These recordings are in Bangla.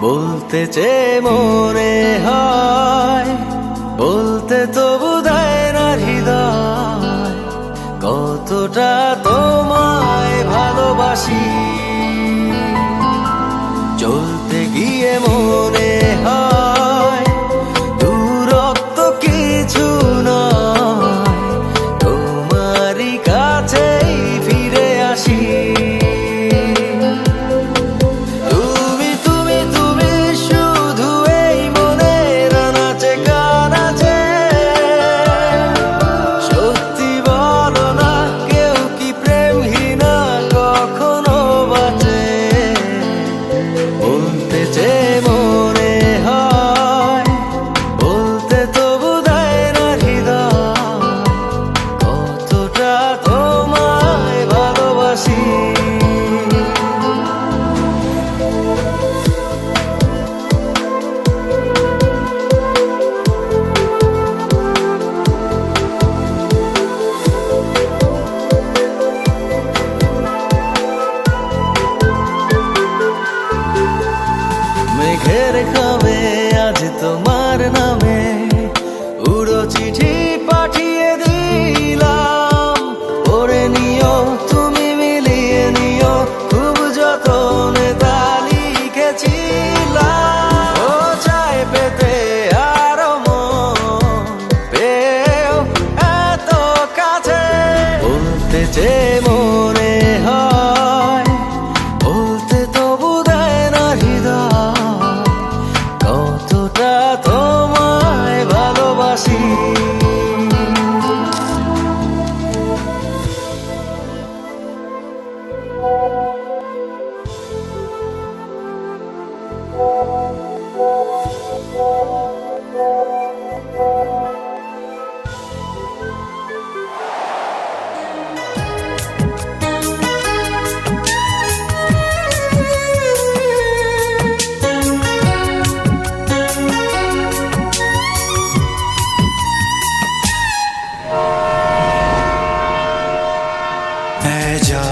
বলতে চে মোরে হয়, বলতে তো বুধায় না হৃদয়। কতটা তোমায় ভালোবাসি। চলতে গিয়ে মনে মেঘের খামে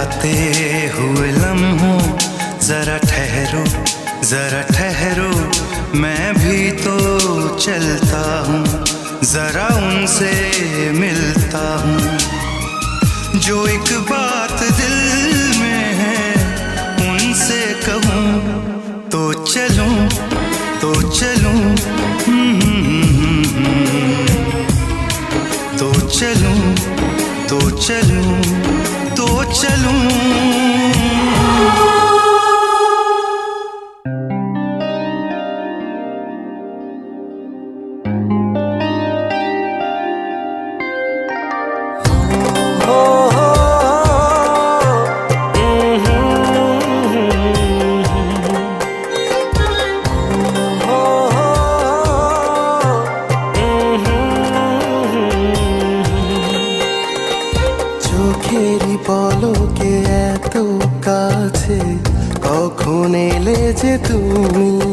जाते हुए लम्हों जरा ठहरो जरा ठहरो। मैं भी तो चलता हूँ। जरा उनसे मिलता हूँ। जो एक बात दिल में है, उनसे कहूँ तो चलूँ तो चलूँ। तो चलूँ तो चलूँ। तो चलूँ। চোখেরই পলকে এত কাছে কখন এলে যে তুমি?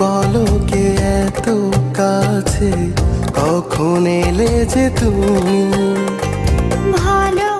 পলকে এত কাছে? কখন এলে যে তুমি? ভালোবাসাতে